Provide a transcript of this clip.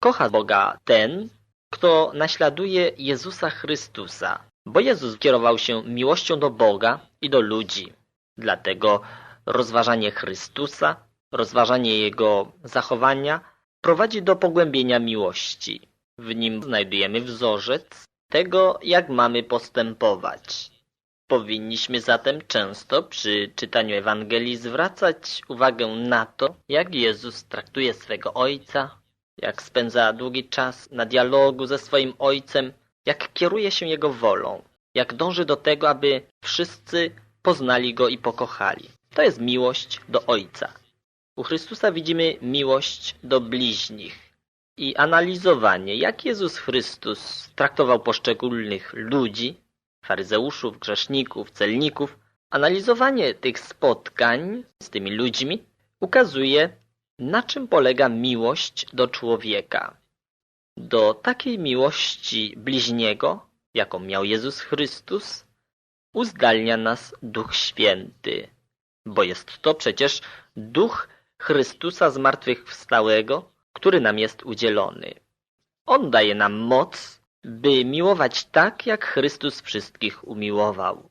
Kocha Boga ten, kto naśladuje Jezusa Chrystusa, bo Jezus kierował się miłością do Boga i do ludzi. Dlatego rozważanie Chrystusa, rozważanie Jego zachowania prowadzi do pogłębienia miłości. W nim znajdujemy wzorzec tego, jak mamy postępować. Powinniśmy zatem często przy czytaniu Ewangelii zwracać uwagę na to, jak Jezus traktuje swego Ojca, jak spędza długi czas na dialogu ze swoim Ojcem, jak kieruje się Jego wolą, jak dąży do tego, aby wszyscy poznali Go i pokochali. To jest miłość do Ojca. U Chrystusa widzimy miłość do bliźnich i analizowanie, jak Jezus Chrystus traktował poszczególnych ludzi, faryzeuszów, grzeszników, celników. Analizowanie tych spotkań z tymi ludźmi ukazuje, na czym polega miłość do człowieka. Do takiej miłości bliźniego, jaką miał Jezus Chrystus, uzdalnia nas Duch Święty, bo jest to przecież Duch Chrystusa zmartwychwstałego, który nam jest udzielony. On daje nam moc, by miłować tak, jak Chrystus wszystkich umiłował.